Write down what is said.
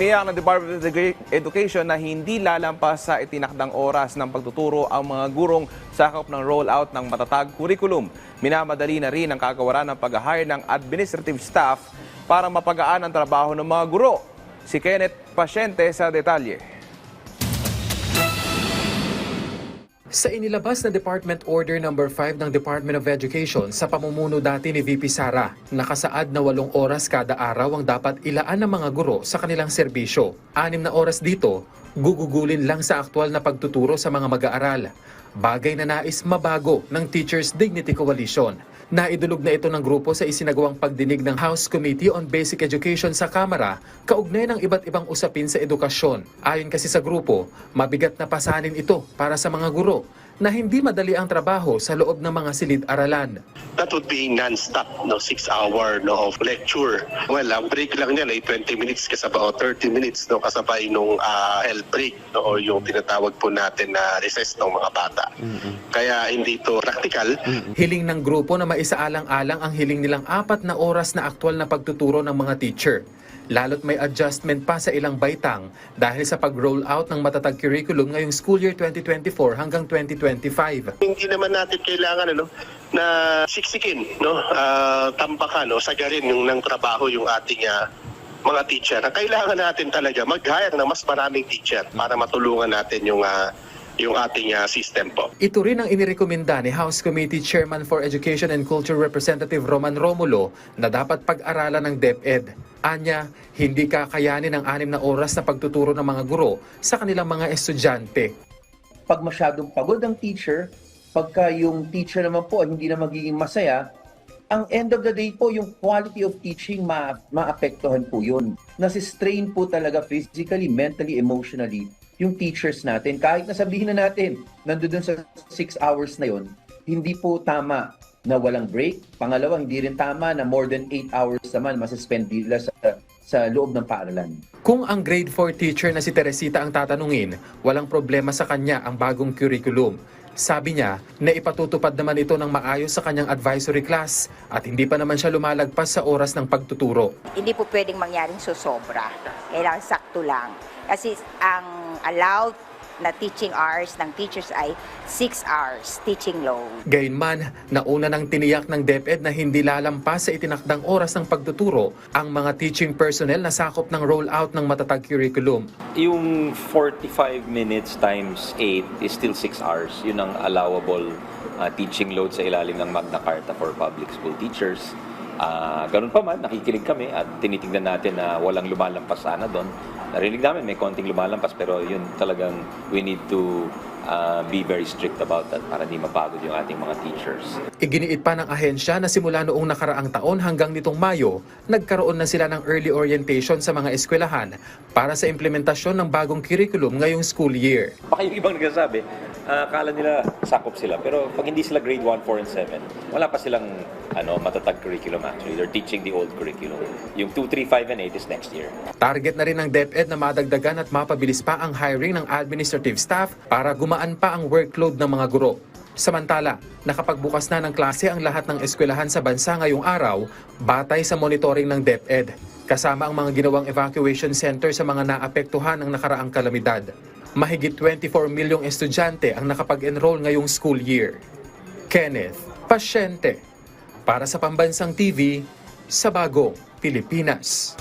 Tiniyak ng Department of Edu- Education na hindi lalampas sa itinakdang oras ng pagtuturo ang mga gurong sakop ng rollout ng matatag curriculum. Minamadali na rin ang kagawaran ng pag-hire ng administrative staff para mapagaan ang trabaho ng mga guro. Si Kenneth Pasyente sa detalye. Sa inilabas na Department Order No. 5 ng Department of Education sa pamumuno dati ni VP Sara, nakasaad na walong oras kada araw ang dapat ilaan ng mga guro sa kanilang serbisyo. Anim na oras dito, gugugulin lang sa aktwal na pagtuturo sa mga mag-aaral. Bagay na nais mabago ng Teachers Dignity Coalition. Naidulog na ito ng grupo sa isinagawang pagdinig ng House Committee on Basic Education sa Kamara kaugnay ng iba't ibang usapin sa edukasyon. Ayon kasi sa grupo, mabigat na pasanin ito para sa mga guro na hindi madali ang trabaho sa loob ng mga silid-aralan. that would be non-stop, no, six hour no, of lecture. Well, ang break lang niya ay 20 minutes kasabay o 30 minutes no, kasabay nung ah, health break no, o yung tinatawag po natin na recess ng mga bata. Kaya hindi to practical. Hiling ng grupo na maisaalang-alang ang hiling nilang apat na oras na aktwal na pagtuturo ng mga teacher. Lalo't may adjustment pa sa ilang baitang dahil sa pag-roll out ng matatag curriculum ngayong school year 2024 hanggang 2025. Hindi naman natin kailangan ano, na siksikin, no, ah, tampakan, no, sagarin yung ng trabaho yung ating ah, mga teacher. Ang kailangan natin talaga mag-hire ng mas maraming teacher para matulungan natin yung ah, yung ating ah, system po. Ito rin ang inirekomenda ni House Committee Chairman for Education and Culture Representative Roman Romulo na dapat pag-aralan ng DepEd. Anya, hindi kakayanin ang anim na oras na pagtuturo ng mga guro sa kanilang mga estudyante. pag masyadong pagod ang teacher, pagka yung teacher naman po hindi na magiging masaya, ang end of the day po, yung quality of teaching ma maapektuhan po yun. Nasistrain po talaga physically, mentally, emotionally yung teachers natin. Kahit nasabihin na natin, nandoon sa 6 hours na yun, hindi po tama na walang break. Pangalawa, hindi rin tama na more than 8 hours naman masuspend nila sa, sa loob ng paaralan. Kung ang grade 4 teacher na si Teresita ang tatanungin, walang problema sa kanya ang bagong curriculum. Sabi niya na ipatutupad naman ito ng maayos sa kanyang advisory class at hindi pa naman siya lumalagpas sa oras ng pagtuturo. hindi po pwedeng mangyaring susobra. Kailangan sakto lang. Kasi ang allowed na teaching hours ng teachers ay 6 hours teaching load. Gayunman, nauna nang tiniyak ng DepEd na hindi lalampas sa itinakdang oras ng pagtuturo ang mga teaching personnel na sakop ng rollout ng matatag curriculum. Yung 45 minutes times 8 is still 6 hours. Yun ang allowable uh, teaching load sa ilalim ng Magna Carta for public school teachers. Ah, ganun pa man, nakikinig kami at tinitingnan natin na walang lumalampas sana doon. Narinig namin may konting lumalampas pero yun talagang we need to uh, be very strict about that para hindi mapagod yung ating mga teachers. Iginiit pa ng ahensya na simula noong nakaraang taon hanggang nitong Mayo, nagkaroon na sila ng early orientation sa mga eskwelahan para sa implementasyon ng bagong curriculum ngayong school year. Baka yung ibang nagsasabi, ah, akala nila sakop sila. Pero pag hindi sila grade 1, 4, and 7, wala pa silang ano, matatag curriculum actually. They're teaching the old curriculum. Yung 2, 3, 5, and 8 is next year. Target na rin ng DepEd na madagdagan at mapabilis pa ang hiring ng administrative staff para gumaan pa ang workload ng mga guro. Samantala, nakapagbukas na ng klase ang lahat ng eskwelahan sa bansa ngayong araw batay sa monitoring ng DepEd, kasama ang mga ginawang evacuation center sa mga naapektuhan ng nakaraang kalamidad. Mahigit 24 milyong estudyante ang nakapag-enroll ngayong school year. Kenneth, pasyente. Para sa Pambansang TV, sa Bagong Pilipinas.